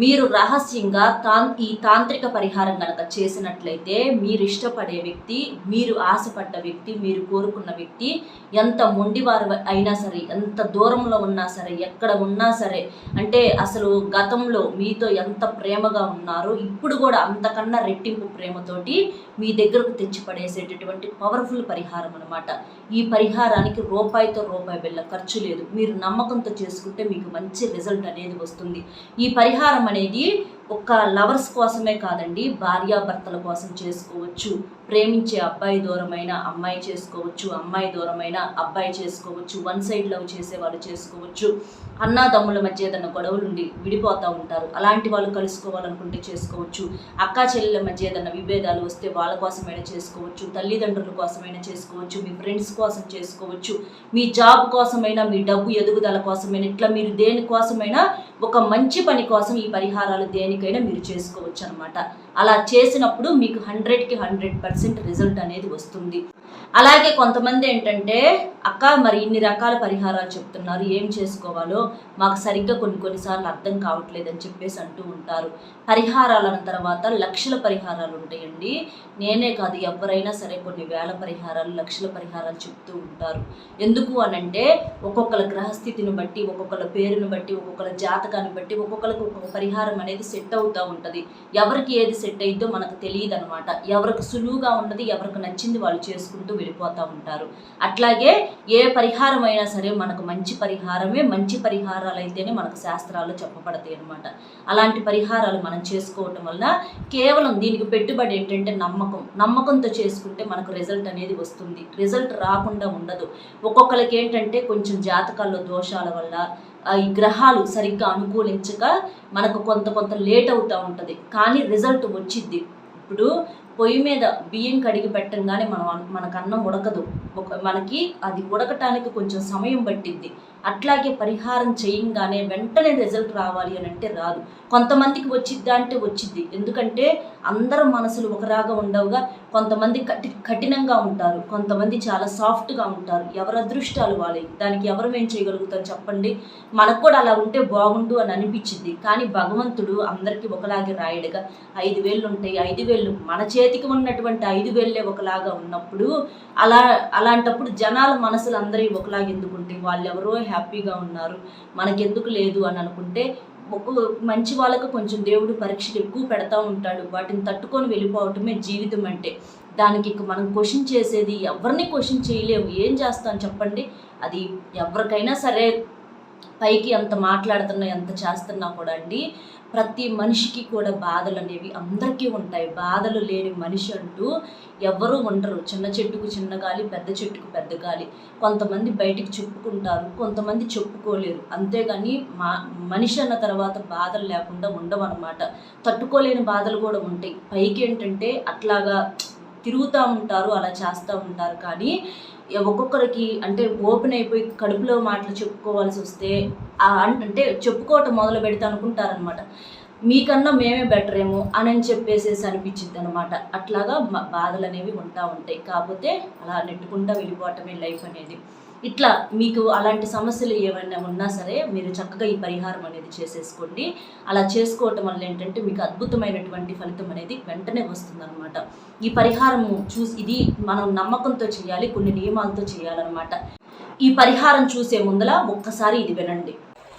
మీరు రహస్యంగా తాన్ ఈ తాంత్రిక పరిహారం కనుక చేసినట్లయితే మీరు ఇష్టపడే వ్యక్తి మీరు ఆశపడ్డ వ్యక్తి మీరు కోరుకున్న వ్యక్తి ఎంత మొండివారు అయినా సరే ఎంత దూరంలో ఉన్నా సరే ఎక్కడ ఉన్నా సరే అంటే అసలు గతంలో మీతో ఎంత ప్రేమగా ఉన్నారో ఇప్పుడు కూడా అంతకన్నా రెట్టింపు ప్రేమతోటి మీ దగ్గరకు తెచ్చిపడేసేటటువంటి పవర్ఫుల్ పరిహారం అనమాట ఈ పరిహారానికి రూపాయితో రూపాయి వెళ్ళ ఖర్చు లేదు మీరు నమ్మకంతో చేసుకుంటే మీకు మంచి రిజల్ట్ అనేది వస్తుంది ఈ పరిహారం అనేది ఒక లవర్స్ కోసమే కాదండి భార్యాభర్తల కోసం చేసుకోవచ్చు ప్రేమించే అబ్బాయి దూరమైన అమ్మాయి చేసుకోవచ్చు అమ్మాయి దూరమైన అబ్బాయి చేసుకోవచ్చు వన్ సైడ్ లవ్ చేసే వాళ్ళు చేసుకోవచ్చు అన్నాదమ్ముల మధ్య ఏదైనా గొడవలు ఉండి విడిపోతూ ఉంటారు అలాంటి వాళ్ళు కలుసుకోవాలనుకుంటే చేసుకోవచ్చు అక్కా చెల్లెల మధ్య ఏదైనా విభేదాలు వస్తే వాళ్ళ కోసమైనా చేసుకోవచ్చు తల్లిదండ్రుల కోసమైనా చేసుకోవచ్చు మీ ఫ్రెండ్స్ కోసం చేసుకోవచ్చు మీ జాబ్ కోసమైనా మీ డబ్బు ఎదుగుదల కోసమైనా ఇట్లా మీరు దేనికోసమైనా ఒక మంచి పని కోసం ఈ పరిహారాలు దేనికైనా మీరు చేసుకోవచ్చు అనమాట అలా చేసినప్పుడు మీకు హండ్రెడ్కి హండ్రెడ్ పర్సెంట్ రిజల్ట్ అనేది వస్తుంది అలాగే కొంతమంది ఏంటంటే అక్క మరి ఇన్ని రకాల పరిహారాలు చెప్తున్నారు ఏం చేసుకోవాలో మాకు సరిగ్గా కొన్ని కొన్నిసార్లు అర్థం కావట్లేదని చెప్పేసి అంటూ ఉంటారు పరిహారాల తర్వాత లక్షల పరిహారాలు ఉంటాయండి నేనే కాదు ఎవరైనా సరే కొన్ని వేల పరిహారాలు లక్షల పరిహారాలు చెప్తూ ఉంటారు ఎందుకు అనంటే ఒక్కొక్కల గ్రహస్థితిని బట్టి ఒక్కొక్కల పేరును బట్టి ఒక్కొక్కల జాతకాన్ని బట్టి ఒక్కొక్కరికి ఒక్కొక్క పరిహారం అనేది సెట్ అవుతూ ఉంటుంది ఎవరికి ఏది సెట్ అయిందో మనకు తెలియదు అనమాట ఎవరికి సులువు తృప్తిగా ఉన్నది ఎవరికి నచ్చింది వాళ్ళు చేసుకుంటూ వెళ్ళిపోతూ ఉంటారు అట్లాగే ఏ పరిహారం అయినా సరే మనకు మంచి పరిహారమే మంచి పరిహారాలు అయితేనే మనకు శాస్త్రాలు చెప్పబడతాయి అనమాట అలాంటి పరిహారాలు మనం చేసుకోవటం వల్ల కేవలం దీనికి పెట్టుబడి ఏంటంటే నమ్మకం నమ్మకంతో చేసుకుంటే మనకు రిజల్ట్ అనేది వస్తుంది రిజల్ట్ రాకుండా ఉండదు ఒక్కొక్కరికి ఏంటంటే కొంచెం జాతకాల్లో దోషాల వల్ల ఈ గ్రహాలు సరిగ్గా అనుకూలించక మనకు కొంత కొంత లేట్ అవుతూ ఉంటుంది కానీ రిజల్ట్ వచ్చింది ఇప్పుడు పొయ్యి మీద బియ్యం కడిగి పెట్టంగానే మనం మనకు అన్నం ఉడకదు మనకి అది ఉడకటానికి కొంచెం సమయం పట్టింది అట్లాగే పరిహారం చేయంగానే వెంటనే రిజల్ట్ రావాలి అని అంటే రాదు కొంతమందికి వచ్చిద్దా అంటే వచ్చిద్ది ఎందుకంటే అందరి మనసులు ఒకలాగా ఉండవుగా కొంతమంది కఠి కఠినంగా ఉంటారు కొంతమంది చాలా సాఫ్ట్గా ఉంటారు ఎవరు అదృష్టాలు వాళ్ళవి దానికి ఎవరు ఏం చేయగలుగుతారు చెప్పండి మనకు కూడా అలా ఉంటే బాగుండు అని అనిపించింది కానీ భగవంతుడు అందరికీ ఒకలాగే రాయడుగా ఐదు వేళ్ళు ఉంటాయి ఐదు వేళ్ళు మన చేతికి ఉన్నటువంటి ఐదు వేళ్ళే ఒకలాగా ఉన్నప్పుడు అలా అలాంటప్పుడు జనాల మనసులు అందరివి ఒకలాగా ఎందుకుంటాయి వాళ్ళు ఎవరో హ్యాపీగా ఉన్నారు మనకెందుకు లేదు అని అనుకుంటే మంచి వాళ్ళకు కొంచెం దేవుడు పరీక్షలు ఎక్కువ పెడతా ఉంటాడు వాటిని తట్టుకొని వెళ్ళిపోవటమే జీవితం అంటే దానికి మనం క్వశ్చన్ చేసేది ఎవరిని క్వశ్చన్ చేయలేము ఏం చేస్తాం చెప్పండి అది ఎవరికైనా సరే పైకి అంత మాట్లాడుతున్నా ఎంత చేస్తున్నా కూడా అండి ప్రతి మనిషికి కూడా బాధలు అనేవి అందరికీ ఉంటాయి బాధలు లేని మనిషి అంటూ ఎవ్వరూ ఉండరు చిన్న చెట్టుకు చిన్న గాలి పెద్ద చెట్టుకు పెద్ద గాలి కొంతమంది బయటికి చెప్పుకుంటారు కొంతమంది చెప్పుకోలేరు అంతేగాని మా మనిషి అన్న తర్వాత బాధలు లేకుండా ఉండవన్నమాట తట్టుకోలేని బాధలు కూడా ఉంటాయి పైకి ఏంటంటే అట్లాగా తిరుగుతూ ఉంటారు అలా చేస్తూ ఉంటారు కానీ ఒక్కొక్కరికి అంటే ఓపెన్ అయిపోయి కడుపులో మాటలు చెప్పుకోవాల్సి వస్తే అంటే చెప్పుకోవటం మొదలు పెడితే అనుకుంటారనమాట మీకన్నా మేమే బెటర్ ఏమో అని అని చెప్పేసేసి అనిపించింది అనమాట అట్లాగా బాధలు అనేవి ఉంటా ఉంటాయి కాకపోతే అలా నెట్టుకుంటా వెళ్ళిపోవటమే లైఫ్ అనేది ఇట్లా మీకు అలాంటి సమస్యలు ఏమైనా ఉన్నా సరే మీరు చక్కగా ఈ పరిహారం అనేది చేసేసుకోండి అలా చేసుకోవటం వల్ల ఏంటంటే మీకు అద్భుతమైనటువంటి ఫలితం అనేది వెంటనే వస్తుందన్నమాట ఈ పరిహారము చూసి ఇది మనం నమ్మకంతో చేయాలి కొన్ని నియమాలతో చేయాలన్నమాట ఈ పరిహారం చూసే ముందల ఒక్కసారి ఇది వినండి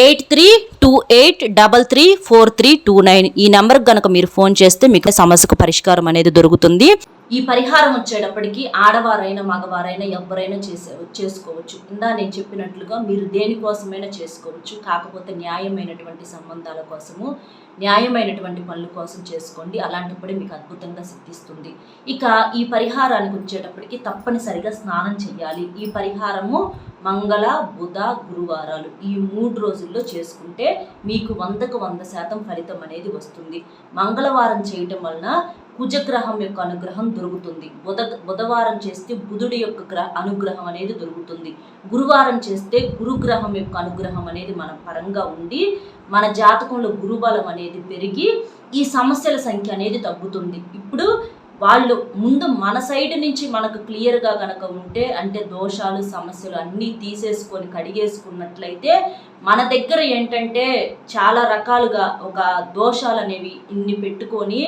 eight three two eight double three four three two nine ఈ నంబర్ కనుక మీరు ఫోన్ చేస్తే మీకు సమస్యకు పరిష్కారం అనేది దొరుకుతుంది ఈ పరిహారం వచ్చేటప్పటికి ఆడవారైనా మగవారైనా ఎవరైనా చేసే చేసుకోవచ్చు ఇందా నేను చెప్పినట్లుగా మీరు దేనికోసమైనా చేసుకోవచ్చు కాకపోతే న్యాయమైనటువంటి సంబంధాల కోసము న్యాయమైనటువంటి పనుల కోసం చేసుకోండి అలాంటప్పుడే మీకు అద్భుతంగా సిద్ధిస్తుంది ఇక ఈ పరిహారానికి వచ్చేటప్పటికి తప్పనిసరిగా స్నానం చేయాలి ఈ పరిహారము మంగళ బుధ గురువారాలు ఈ మూడు రోజుల్లో చేసుకుంటే మీకు వందకు వంద శాతం ఫలితం అనేది వస్తుంది మంగళవారం చేయటం వలన కుజగ్రహం యొక్క అనుగ్రహం దొరుకుతుంది బుధ బుధవారం చేస్తే బుధుడి యొక్క గ్రహ అనుగ్రహం అనేది దొరుకుతుంది గురువారం చేస్తే గురుగ్రహం యొక్క అనుగ్రహం అనేది మన పరంగా ఉండి మన జాతకంలో గురుబలం అనేది పెరిగి ఈ సమస్యల సంఖ్య అనేది తగ్గుతుంది ఇప్పుడు వాళ్ళు ముందు మన సైడ్ నుంచి మనకు క్లియర్గా కనుక ఉంటే అంటే దోషాలు సమస్యలు అన్నీ తీసేసుకొని కడిగేసుకున్నట్లయితే మన దగ్గర ఏంటంటే చాలా రకాలుగా ఒక దోషాలు అనేవి ఇన్ని పెట్టుకొని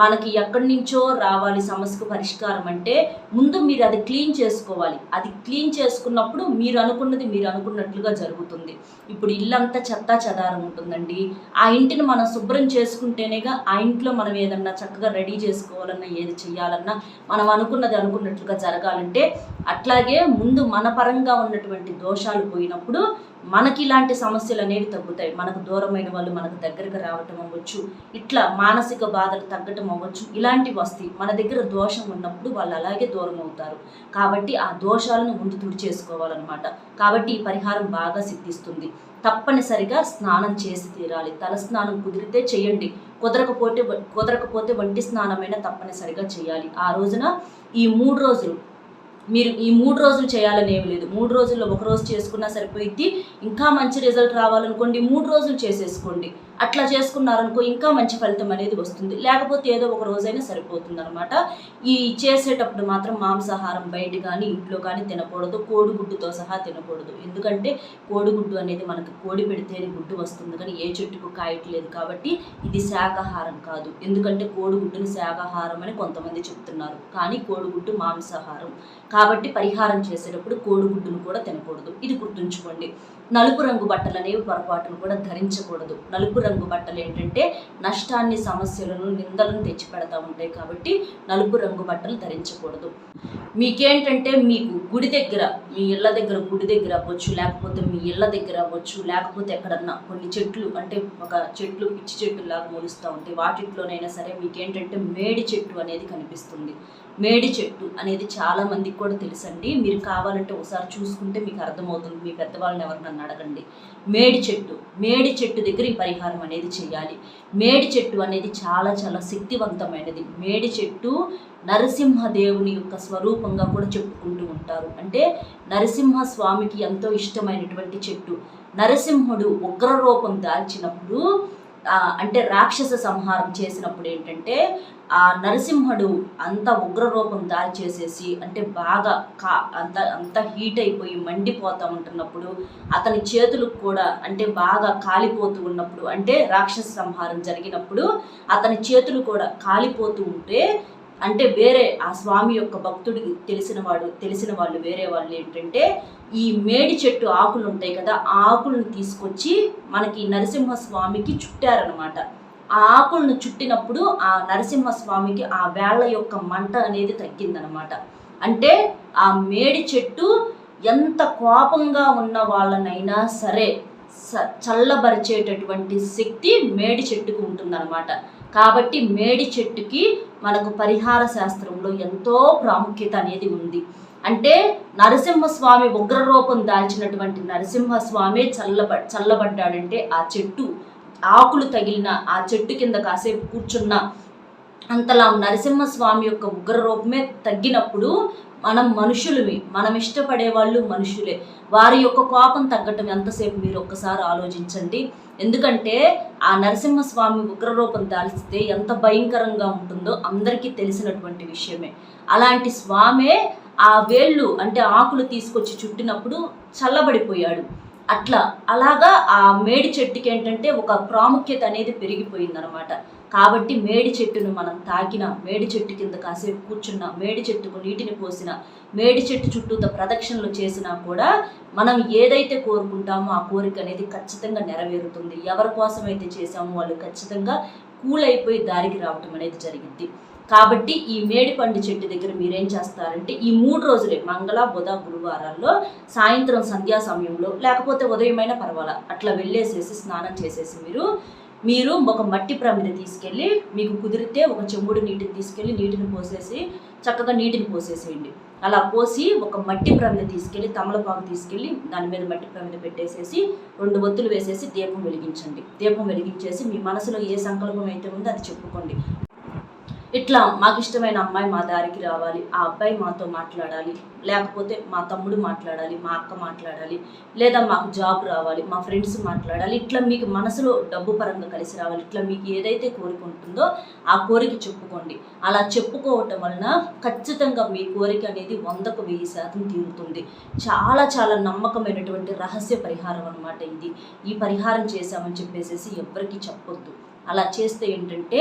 మనకి ఎక్కడి నుంచో రావాలి సమస్యకు పరిష్కారం అంటే ముందు మీరు అది క్లీన్ చేసుకోవాలి అది క్లీన్ చేసుకున్నప్పుడు మీరు అనుకున్నది మీరు అనుకున్నట్లుగా జరుగుతుంది ఇప్పుడు ఇల్లంతా చెత్తా చెదారం ఉంటుందండి ఆ ఇంటిని మనం శుభ్రం చేసుకుంటేనేగా ఆ ఇంట్లో మనం ఏదన్నా చక్కగా రెడీ చేసుకోవాలన్నా ఏది చేయాలన్నా మనం అనుకున్నది అనుకున్నట్లుగా జరగాలంటే అట్లాగే ముందు మన పరంగా ఉన్నటువంటి దోషాలు పోయినప్పుడు మనకి ఇలాంటి సమస్యలు అనేవి తగ్గుతాయి మనకు దూరమైన వాళ్ళు మనకు దగ్గరకు రావటం అవ్వచ్చు ఇట్లా మానసిక బాధలు తగ్గటం అవ్వచ్చు ఇలాంటివి వస్తాయి మన దగ్గర దోషం ఉన్నప్పుడు వాళ్ళు అలాగే దూరం అవుతారు కాబట్టి ఆ దోషాలను ముందు తుడిచేసుకోవాలన్నమాట కాబట్టి ఈ పరిహారం బాగా సిద్ధిస్తుంది తప్పనిసరిగా స్నానం చేసి తీరాలి తల స్నానం కుదిరితే చేయండి కుదరకపోతే కుదరకపోతే వంటి స్నానమైనా తప్పనిసరిగా చేయాలి ఆ రోజున ఈ మూడు రోజులు మీరు ఈ మూడు రోజులు చేయాలని ఏమి లేదు మూడు రోజుల్లో ఒక రోజు చేసుకున్నా సరిపోయిద్ది ఇంకా మంచి రిజల్ట్ రావాలనుకోండి మూడు రోజులు చేసేసుకోండి అట్లా చేసుకున్నారనుకో ఇంకా మంచి ఫలితం అనేది వస్తుంది లేకపోతే ఏదో ఒక రోజైనా సరిపోతుంది అనమాట ఈ చేసేటప్పుడు మాత్రం మాంసాహారం బయట కానీ ఇంట్లో కానీ తినకూడదు కోడిగుడ్డుతో సహా తినకూడదు ఎందుకంటే కోడిగుడ్డు అనేది మనకు కోడి పెడితేనే గుడ్డు వస్తుంది కానీ ఏ చెట్టుకు కాయట్లేదు కాబట్టి ఇది శాకాహారం కాదు ఎందుకంటే కోడిగుడ్డును శాకాహారం అని కొంతమంది చెప్తున్నారు కానీ కోడిగుడ్డు మాంసాహారం కాబట్టి పరిహారం చేసేటప్పుడు కోడిగుడ్డును కూడా తినకూడదు ఇది గుర్తుంచుకోండి నలుపు రంగు బట్టలు అనేవి పొరపాటును కూడా ధరించకూడదు నలుపు రంగు బట్టలు ఏంటంటే నష్టాన్ని సమస్యలను నిందలను తెచ్చి పెడతా ఉంటాయి కాబట్టి నలుపు రంగు బట్టలు ధరించకూడదు మీకేంటంటే మీకు గుడి దగ్గర మీ ఇళ్ళ దగ్గర గుడి దగ్గర అవ్వచ్చు లేకపోతే మీ ఇళ్ళ దగ్గర అవ్వచ్చు లేకపోతే ఎక్కడన్నా కొన్ని చెట్లు అంటే ఒక చెట్లు పిచ్చి చెట్లు లాగా ఉంటాయి వాటిట్లోనైనా సరే మీకేంటంటే మేడి చెట్టు అనేది కనిపిస్తుంది మేడి చెట్టు అనేది చాలా మందికి కూడా తెలుసండి మీరు కావాలంటే ఒకసారి చూసుకుంటే మీకు అర్థమవుతుంది మీ పెద్దవాళ్ళని ఎవరినన్నా అడగండి మేడి చెట్టు మేడి చెట్టు దగ్గర ఈ పరిహారం ప్రచారం అనేది చేయాలి మేడి చెట్టు అనేది చాలా చాలా శక్తివంతమైనది మేడి చెట్టు నరసింహదేవుని యొక్క స్వరూపంగా కూడా చెప్పుకుంటూ ఉంటారు అంటే నరసింహ స్వామికి ఎంతో ఇష్టమైనటువంటి చెట్టు నరసింహుడు ఉగ్రరూపం దాల్చినప్పుడు అంటే రాక్షస సంహారం చేసినప్పుడు ఏంటంటే ఆ నరసింహుడు అంత ఉగ్రరూపం దారి చేసేసి అంటే బాగా కా అంత అంత హీట్ అయిపోయి మండిపోతూ ఉంటున్నప్పుడు అతని చేతులకు కూడా అంటే బాగా కాలిపోతూ ఉన్నప్పుడు అంటే రాక్షస సంహారం జరిగినప్పుడు అతని చేతులు కూడా కాలిపోతూ ఉంటే అంటే వేరే ఆ స్వామి యొక్క భక్తుడికి తెలిసిన వాడు తెలిసిన వాళ్ళు వేరే వాళ్ళు ఏంటంటే ఈ మేడి చెట్టు ఆకులు ఉంటాయి కదా ఆ ఆకులను తీసుకొచ్చి మనకి నరసింహ స్వామికి చుట్టారనమాట ఆ ఆకులను చుట్టినప్పుడు ఆ నరసింహ స్వామికి ఆ వేళ్ల యొక్క మంట అనేది తగ్గిందనమాట అంటే ఆ మేడి చెట్టు ఎంత కోపంగా ఉన్న వాళ్ళనైనా సరే చల్లబరిచేటటువంటి శక్తి మేడి చెట్టుకు ఉంటుందన్నమాట కాబట్టి మేడి చెట్టుకి మనకు పరిహార శాస్త్రంలో ఎంతో ప్రాముఖ్యత అనేది ఉంది అంటే నరసింహస్వామి ఉగ్రరూపం దాల్చినటువంటి నరసింహస్వామి చల్లబ చల్లబడ్డాడంటే ఆ చెట్టు ఆకులు తగిలిన ఆ చెట్టు కింద కాసేపు కూర్చున్న అంతలా నరసింహస్వామి యొక్క ఉగ్రరూపమే తగ్గినప్పుడు మనం మనుషులు మనం ఇష్టపడే వాళ్ళు మనుషులే వారి యొక్క కోపం తగ్గటం ఎంతసేపు మీరు ఒక్కసారి ఆలోచించండి ఎందుకంటే ఆ నరసింహస్వామి ఉగ్రరూపం దాల్చితే ఎంత భయంకరంగా ఉంటుందో అందరికీ తెలిసినటువంటి విషయమే అలాంటి స్వామే ఆ వేళ్ళు అంటే ఆకులు తీసుకొచ్చి చుట్టినప్పుడు చల్లబడిపోయాడు అట్లా అలాగా ఆ మేడి చెట్టుకి ఏంటంటే ఒక ప్రాముఖ్యత అనేది అనమాట కాబట్టి మేడి చెట్టును మనం తాకిన మేడి చెట్టు కింద కాసేపు కూర్చున్న మేడి చెట్టుకు నీటిని పోసిన మేడి చెట్టు చుట్టూత ప్రదక్షిణలు చేసినా కూడా మనం ఏదైతే కోరుకుంటామో ఆ కోరిక అనేది ఖచ్చితంగా నెరవేరుతుంది ఎవరి కోసం అయితే చేసామో వాళ్ళు ఖచ్చితంగా కూలైపోయి దారికి రావటం అనేది జరిగింది కాబట్టి ఈ పండు చెట్టు దగ్గర మీరేం చేస్తారంటే ఈ మూడు రోజులే మంగళ బుధ గురువారాల్లో సాయంత్రం సంధ్యా సమయంలో లేకపోతే ఉదయమైన పర్వాలా అట్లా వెళ్ళేసేసి స్నానం చేసేసి మీరు మీరు ఒక మట్టి ప్రమిద తీసుకెళ్ళి మీకు కుదిరితే ఒక చెంబుడు నీటిని తీసుకెళ్ళి నీటిని పోసేసి చక్కగా నీటిని పోసేసేయండి అలా పోసి ఒక మట్టి ప్రమిని తీసుకెళ్ళి తమలపాకు తీసుకెళ్ళి దాని మీద మట్టి ప్రమిద పెట్టేసేసి రెండు ఒత్తులు వేసేసి దీపం వెలిగించండి దీపం వెలిగించేసి మీ మనసులో ఏ సంకల్పం అయితే ఉందో అది చెప్పుకోండి ఇట్లా మాకు ఇష్టమైన అమ్మాయి మా దారికి రావాలి ఆ అబ్బాయి మాతో మాట్లాడాలి లేకపోతే మా తమ్ముడు మాట్లాడాలి మా అక్క మాట్లాడాలి లేదా మాకు జాబ్ రావాలి మా ఫ్రెండ్స్ మాట్లాడాలి ఇట్లా మీకు మనసులో డబ్బు పరంగా కలిసి రావాలి ఇట్లా మీకు ఏదైతే కోరుకుంటుందో ఆ కోరిక చెప్పుకోండి అలా చెప్పుకోవటం వలన ఖచ్చితంగా మీ కోరిక అనేది వందకు వెయ్యి శాతం తీరుతుంది చాలా చాలా నమ్మకమైనటువంటి రహస్య పరిహారం అనమాట ఇది ఈ పరిహారం చేశామని చెప్పేసేసి ఎవరికి చెప్పొద్దు అలా చేస్తే ఏంటంటే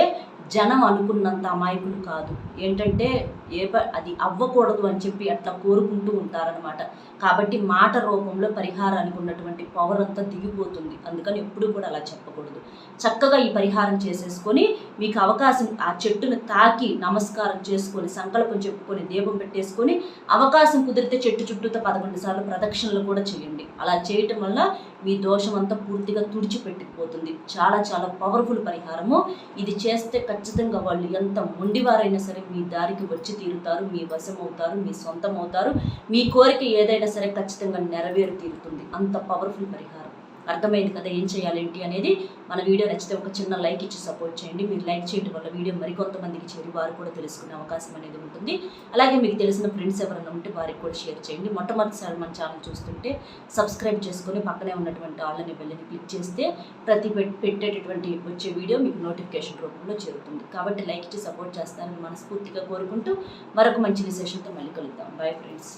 జనం అనుకున్నంత అమాయకులు కాదు ఏంటంటే ఏ అది అవ్వకూడదు అని చెప్పి అట్లా కోరుకుంటూ ఉంటారనమాట కాబట్టి మాట రూపంలో పరిహారానికి ఉన్నటువంటి పవర్ అంతా దిగిపోతుంది అందుకని ఎప్పుడు కూడా అలా చెప్పకూడదు చక్కగా ఈ పరిహారం చేసేసుకొని మీకు అవకాశం ఆ చెట్టును తాకి నమస్కారం చేసుకొని సంకల్పం చెప్పుకొని దీపం పెట్టేసుకొని అవకాశం కుదిరితే చెట్టు చుట్టూతో పదకొండు సార్లు ప్రదక్షిణలు కూడా చేయండి అలా చేయటం వల్ల మీ దోషమంతా పూర్తిగా తుడిచిపెట్టిపోతుంది చాలా చాలా పవర్ఫుల్ పరిహారము ఇది చేస్తే ఖచ్చితంగా వాళ్ళు ఎంత మొండివారైనా సరే మీ దారికి వచ్చి తీరుతారు మీ వశం అవుతారు మీ సొంతం అవుతారు మీ కోరిక ఏదైనా సరే ఖచ్చితంగా నెరవేరు తీరుతుంది అంత పవర్ఫుల్ పరిహారం అర్థమైంది కదా ఏం చేయాలి ఏంటి అనేది మన వీడియో నచ్చితే ఒక చిన్న లైక్ ఇచ్చి సపోర్ట్ చేయండి మీరు లైక్ చేయడం వల్ల వీడియో మరికొంతమందికి చేరి వారు కూడా తెలుసుకునే అవకాశం అనేది ఉంటుంది అలాగే మీకు తెలిసిన ఫ్రెండ్స్ ఎవరైనా ఉంటే వారికి కూడా షేర్ చేయండి మొట్టమొదటిసారి మన ఛానల్ చూస్తుంటే సబ్స్క్రైబ్ చేసుకొని పక్కనే ఉన్నటువంటి ఆల్రెడీ బెల్లని క్లిక్ చేస్తే ప్రతి పెట్టేటటువంటి వచ్చే వీడియో మీకు నోటిఫికేషన్ రూపంలో చేరుతుంది కాబట్టి లైక్ ఇచ్చి సపోర్ట్ చేస్తారని మనస్ఫూర్తిగా కోరుకుంటూ మరొక మంచి విశేషంతో మళ్ళీ కలుద్దాం బాయ్ ఫ్రెండ్స్